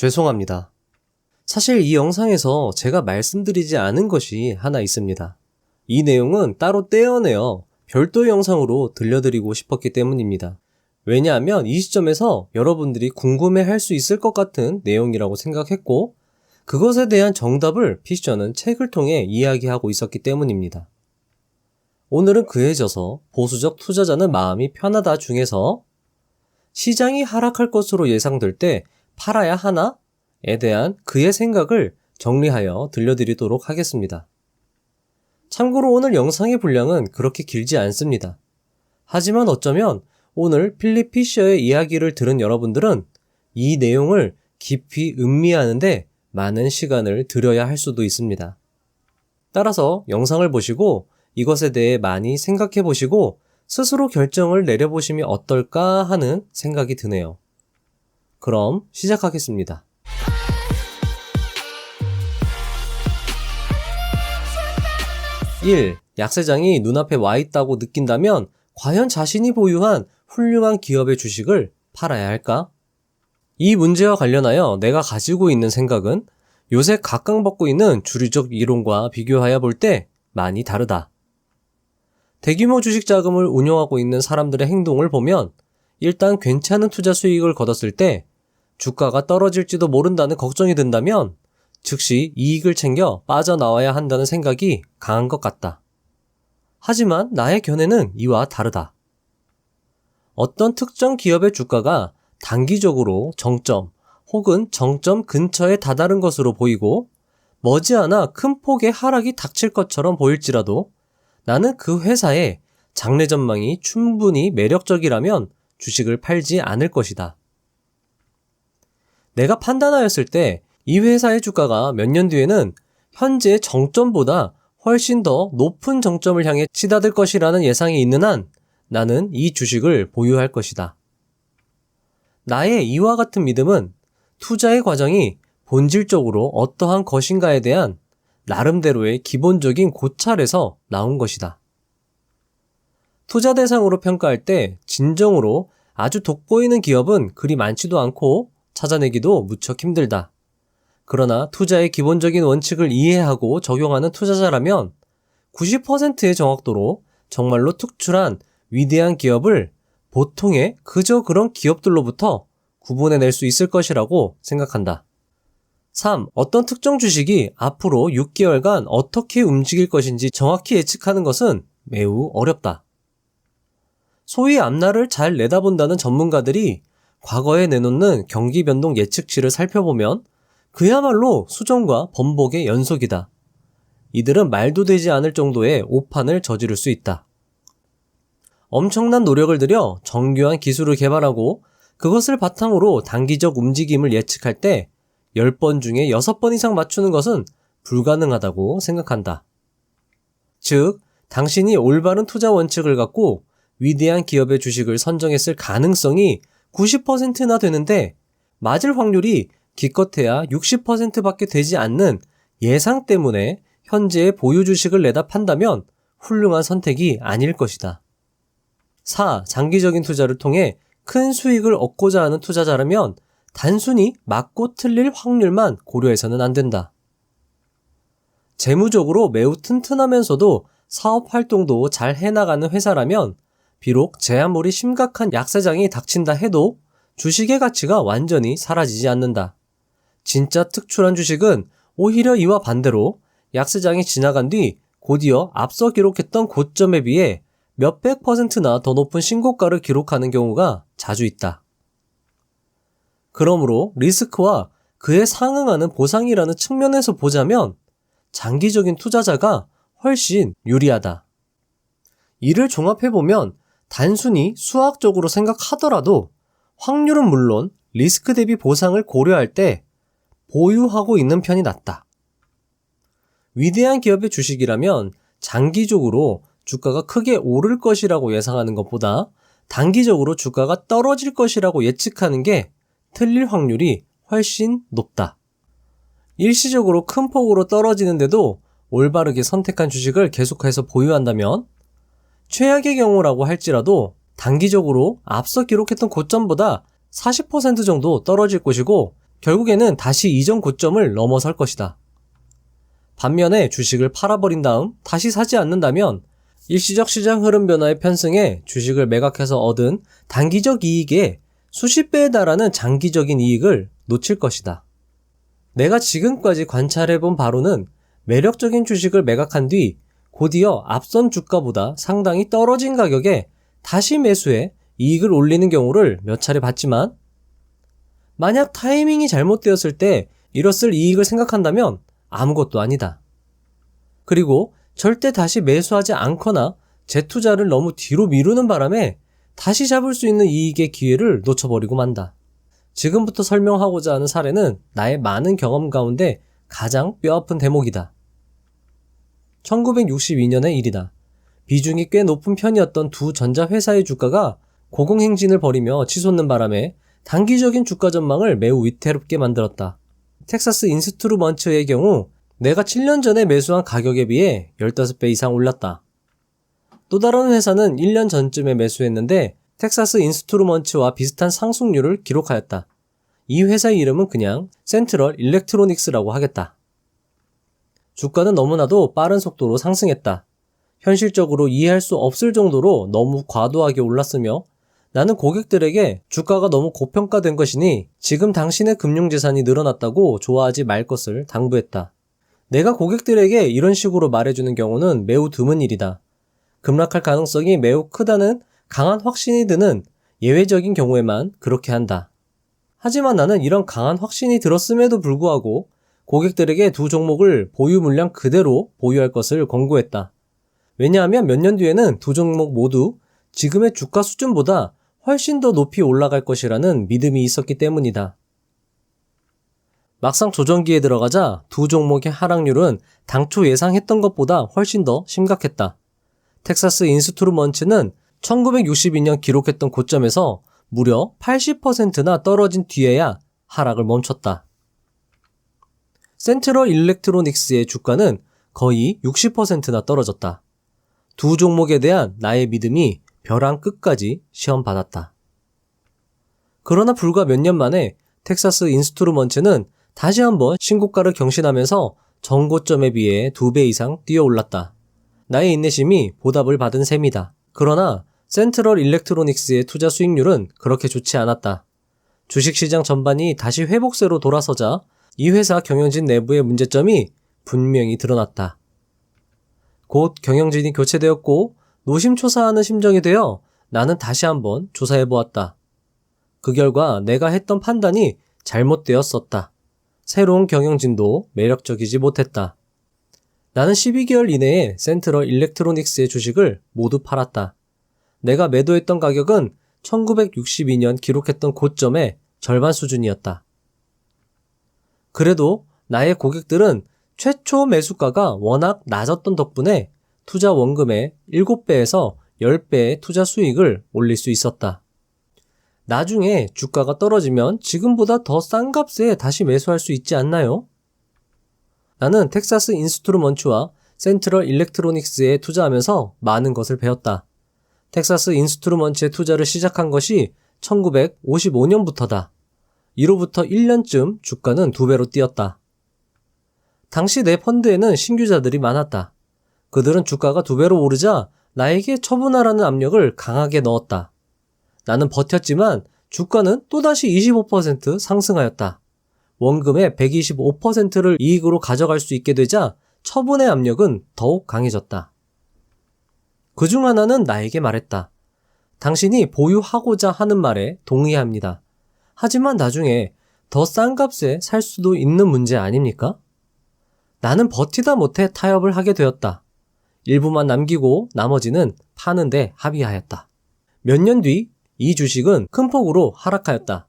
죄송합니다. 사실 이 영상에서 제가 말씀드리지 않은 것이 하나 있습니다. 이 내용은 따로 떼어내어 별도 영상으로 들려드리고 싶었기 때문입니다. 왜냐하면 이 시점에서 여러분들이 궁금해 할 수 있을 것 같은 내용이라고 생각했고, 그것에 대한 정답을 피셔는 책을 통해 이야기하고 있었기 때문입니다. 오늘은 그에 져서 보수적 투자자는 마음이 편하다 중에서 시장이 하락할 것으로 예상될 때 팔아야 하나?에 대한 그의 생각을 정리하여 들려드리도록 하겠습니다. 참고로 오늘 영상의 분량은 그렇게 길지 않습니다. 하지만 어쩌면 오늘 필립 피셔의 이야기를 들은 여러분들은 이 내용을 깊이 음미하는데 많은 시간을 들여야 할 수도 있습니다. 따라서 영상을 보시고 이것에 대해 많이 생각해 보시고 스스로 결정을 내려보시면 어떨까 하는 생각이 드네요. 그럼 시작하겠습니다. 1. 약세장이 눈앞에 와 있다고 느낀다면 과연 자신이 보유한 훌륭한 기업의 주식을 팔아야 할까? 이 문제와 관련하여 내가 가지고 있는 생각은 요새 각광받고 있는 주류적 이론과 비교하여 볼 때 많이 다르다. 대규모 주식 자금을 운용하고 있는 사람들의 행동을 보면 일단 괜찮은 투자 수익을 거뒀을 때 주가가 떨어질지도 모른다는 걱정이 든다면 즉시 이익을 챙겨 빠져나와야 한다는 생각이 강한 것 같다. 하지만 나의 견해는 이와 다르다. 어떤 특정 기업의 주가가 단기적으로 정점 혹은 정점 근처에 다다른 것으로 보이고 머지않아 큰 폭의 하락이 닥칠 것처럼 보일지라도 나는 그 회사의 장래 전망이 충분히 매력적이라면 주식을 팔지 않을 것이다. 내가 판단하였을 때 이 회사의 주가가 몇 년 뒤에는 현재 정점보다 훨씬 더 높은 정점을 향해 치닫을 것이라는 예상이 있는 한 나는 이 주식을 보유할 것이다. 나의 이와 같은 믿음은 투자의 과정이 본질적으로 어떠한 것인가에 대한 나름대로의 기본적인 고찰에서 나온 것이다. 투자 대상으로 평가할 때 진정으로 아주 돋보이는 기업은 그리 많지도 않고 찾아내기도 무척 힘들다. 그러나 투자의 기본적인 원칙을 이해하고 적용하는 투자자라면 90%의 정확도로 정말로 특출한 위대한 기업을 보통의 그저 그런 기업들로부터 구분해낼 수 있을 것이라고 생각한다. 3. 어떤 특정 주식이 앞으로 6개월간 어떻게 움직일 것인지 정확히 예측하는 것은 매우 어렵다. 소위 앞날을 잘 내다본다는 전문가들이 과거에 내놓는 경기 변동 예측치를 살펴보면 그야말로 수정과 번복의 연속이다. 이들은 말도 되지 않을 정도의 오판을 저지를 수 있다. 엄청난 노력을 들여 정교한 기술을 개발하고 그것을 바탕으로 단기적 움직임을 예측할 때 10번 중에 6번 이상 맞추는 것은 불가능하다고 생각한다. 즉, 당신이 올바른 투자 원칙을 갖고 위대한 기업의 주식을 선정했을 가능성이 90%나 되는데 맞을 확률이 기껏해야 60%밖에 되지 않는 예상 때문에 현재의 보유 주식을 내다 판다면 훌륭한 선택이 아닐 것이다. 4. 장기적인 투자를 통해 큰 수익을 얻고자 하는 투자자라면 단순히 맞고 틀릴 확률만 고려해서는 안 된다. 재무적으로 매우 튼튼하면서도 사업 활동도 잘 해나가는 회사라면 비록 제한물이 심각한 약세장이 닥친다 해도 주식의 가치가 완전히 사라지지 않는다. 진짜 특출한 주식은 오히려 이와 반대로 약세장이 지나간 뒤 곧이어 앞서 기록했던 고점에 비해 몇백 퍼센트나 더 높은 신고가를 기록하는 경우가 자주 있다. 그러므로 리스크와 그에 상응하는 보상이라는 측면에서 보자면 장기적인 투자자가 훨씬 유리하다. 이를 종합해보면 단순히 수학적으로 생각하더라도 확률은 물론 리스크 대비 보상을 고려할 때 보유하고 있는 편이 낫다. 위대한 기업의 주식이라면 장기적으로 주가가 크게 오를 것이라고 예상하는 것보다 단기적으로 주가가 떨어질 것이라고 예측하는 게 틀릴 확률이 훨씬 높다. 일시적으로 큰 폭으로 떨어지는데도 올바르게 선택한 주식을 계속해서 보유한다면 최악의 경우라고 할지라도 단기적으로 앞서 기록했던 고점보다 40% 정도 떨어질 것이고 결국에는 다시 이전 고점을 넘어설 것이다. 반면에 주식을 팔아버린 다음 다시 사지 않는다면 일시적 시장 흐름 변화의 편승에 주식을 매각해서 얻은 단기적 이익에 수십 배에 달하는 장기적인 이익을 놓칠 것이다. 내가 지금까지 관찰해본 바로는 매력적인 주식을 매각한 뒤 곧이어 앞선 주가보다 상당히 떨어진 가격에 다시 매수해 이익을 올리는 경우를 몇 차례 봤지만 만약 타이밍이 잘못되었을 때 잃었을 이익을 생각한다면 아무것도 아니다. 그리고 절대 다시 매수하지 않거나 재투자를 너무 뒤로 미루는 바람에 다시 잡을 수 있는 이익의 기회를 놓쳐버리고 만다. 지금부터 설명하고자 하는 사례는 나의 많은 경험 가운데 가장 뼈아픈 대목이다. 1962년의 일이다. 비중이 꽤 높은 편이었던 두 전자회사의 주가가 고공행진을 벌이며 치솟는 바람에 단기적인 주가 전망을 매우 위태롭게 만들었다. 텍사스 인스트루먼츠의 경우 내가 7년 전에 매수한 가격에 비해 15배 이상 올랐다. 또 다른 회사는 1년 전쯤에 매수했는데 텍사스 인스트루먼츠와 비슷한 상승률을 기록하였다. 이 회사의 이름은 그냥 센트럴 일렉트로닉스라고 하겠다. 주가는 너무나도 빠른 속도로 상승했다. 현실적으로 이해할 수 없을 정도로 너무 과도하게 올랐으며 나는 고객들에게 주가가 너무 고평가된 것이니 지금 당신의 금융재산이 늘어났다고 좋아하지 말 것을 당부했다. 내가 고객들에게 이런 식으로 말해주는 경우는 매우 드문 일이다. 급락할 가능성이 매우 크다는 강한 확신이 드는 예외적인 경우에만 그렇게 한다. 하지만 나는 이런 강한 확신이 들었음에도 불구하고 고객들에게 두 종목을 보유 물량 그대로 보유할 것을 권고했다. 왜냐하면 몇 년 뒤에는 두 종목 모두 지금의 주가 수준보다 훨씬 더 높이 올라갈 것이라는 믿음이 있었기 때문이다. 막상 조정기에 들어가자 두 종목의 하락률은 당초 예상했던 것보다 훨씬 더 심각했다. 텍사스 인스트루먼츠는 1962년 기록했던 고점에서 무려 80%나 떨어진 뒤에야 하락을 멈췄다. 센트럴 일렉트로닉스의 주가는 거의 60%나 떨어졌다. 두 종목에 대한 나의 믿음이 벼랑 끝까지 시험받았다. 그러나 불과 몇 년 만에 텍사스 인스트루먼츠는 다시 한번 신고가를 경신하면서 정고점에 비해 두 배 이상 뛰어 올랐다. 나의 인내심이 보답을 받은 셈이다. 그러나 센트럴 일렉트로닉스의 투자 수익률은 그렇게 좋지 않았다. 주식시장 전반이 다시 회복세로 돌아서자 이 회사 경영진 내부의 문제점이 분명히 드러났다. 곧 경영진이 교체되었고 노심초사하는 심정이 되어 나는 다시 한번 조사해 보았다. 그 결과 내가 했던 판단이 잘못되었었다. 새로운 경영진도 매력적이지 못했다. 나는 12개월 이내에 센트럴 일렉트로닉스의 주식을 모두 팔았다. 내가 매도했던 가격은 1962년 기록했던 고점의 절반 수준이었다. 그래도 나의 고객들은 최초 매수가가 워낙 낮았던 덕분에 투자 원금의 7배에서 10배의 투자 수익을 올릴 수 있었다. 나중에 주가가 떨어지면 지금보다 더 싼 값에 다시 매수할 수 있지 않나요? 나는 텍사스 인스트루먼츠와 센트럴 일렉트로닉스에 투자하면서 많은 것을 배웠다. 텍사스 인스트루먼츠에 투자를 시작한 것이 1955년부터다. 이로부터 1년쯤 주가는 두 배로 뛰었다. 당시 내 펀드에는 신규자들이 많았다. 그들은 주가가 두 배로 오르자 나에게 처분하라는 압력을 강하게 넣었다. 나는 버텼지만 주가는 또다시 25% 상승하였다. 원금의 125%를 이익으로 가져갈 수 있게 되자 처분의 압력은 더욱 강해졌다. 그 중 하나는 나에게 말했다. 당신이 보유하고자 하는 말에 동의합니다. 하지만 나중에 더 싼 값에 살 수도 있는 문제 아닙니까? 나는 버티다 못해 타협을 하게 되었다. 일부만 남기고 나머지는 파는데 합의하였다. 몇 년 뒤 이 주식은 큰 폭으로 하락하였다.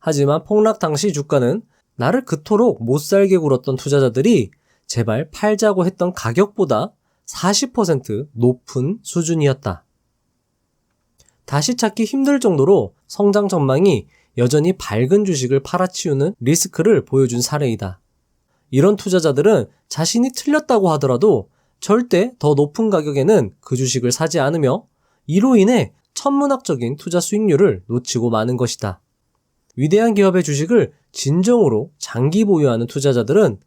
하지만 폭락 당시 주가는 나를 그토록 못 살게 굴었던 투자자들이 제발 팔자고 했던 가격보다 40% 높은 수준이었다. 다시 찾기 힘들 정도로 성장 전망이 여전히 밝은 주식을 팔아치우는 리스크를 보여준 사례이다. 이런 투자자들은 자신이 틀렸다고 하더라도 절대 더 높은 가격에는 그 주식을 사지 않으며 이로 인해 천문학적인 투자 수익률을 놓치고 마는 것이다. 위대한 기업의 주식을 진정으로 장기 보유하는 투자자들은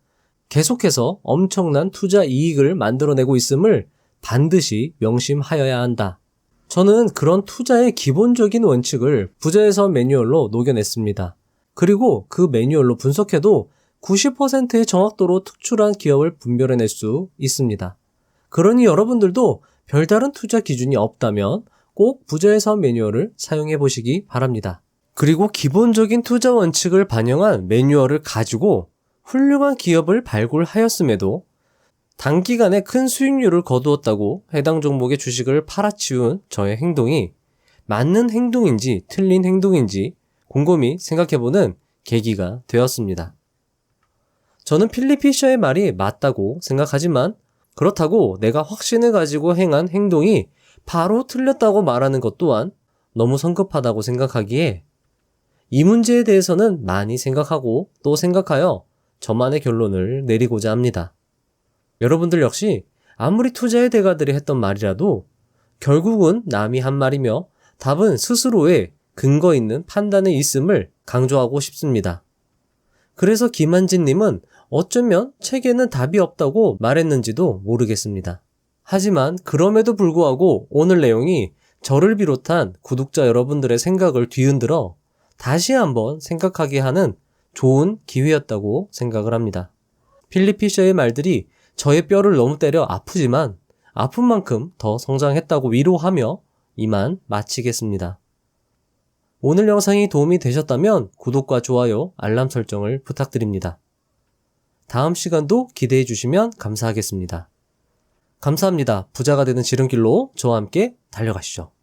계속해서 엄청난 투자 이익을 만들어내고 있음을 반드시 명심하여야 한다. 저는 그런 투자의 기본적인 원칙을 부자에서 매뉴얼로 녹여냈습니다. 그리고 그 매뉴얼로 분석해도 90%의 정확도로 특출한 기업을 분별해낼 수 있습니다. 그러니 여러분들도 별다른 투자 기준이 없다면 꼭 사업 매뉴얼을 사용해 보시기 바랍니다. 그리고 기본적인 투자 원칙을 반영한 매뉴얼을 가지고 훌륭한 기업을 발굴하였음에도 단기간에 큰 수익률을 거두었다고 해당 종목의 주식을 팔아치운 저의 행동이 맞는 행동인지 틀린 행동인지 곰곰이 생각해보는 계기가 되었습니다. 저는 필립 피셔의 말이 맞다고 생각하지만 그렇다고 내가 확신을 가지고 행한 행동이 바로 틀렸다고 말하는 것 또한 너무 성급하다고 생각하기에 이 문제에 대해서는 많이 생각하고 또 생각하여 저만의 결론을 내리고자 합니다. 여러분들 역시 아무리 투자의 대가들이 했던 말이라도 결국은 남이 한 말이며 답은 스스로의 근거 있는 판단에 있음을 강조하고 싶습니다. 그래서 김한진님은 어쩌면 책에는 답이 없다고 말했는지도 모르겠습니다. 하지만 그럼에도 불구하고 오늘 내용이 저를 비롯한 구독자 여러분들의 생각을 뒤흔들어 다시 한번 생각하게 하는 좋은 기회였다고 생각을 합니다. 필립 피셔의 말들이 저의 뼈를 너무 때려 아프지만 아픈 만큼 더 성장했다고 위로하며 이만 마치겠습니다. 오늘 영상이 도움이 되셨다면 구독과 좋아요, 알람 설정을 부탁드립니다. 다음 시간도 기대해 주시면 감사하겠습니다. 감사합니다. 부자가 되는 지름길로 저와 함께 달려가시죠.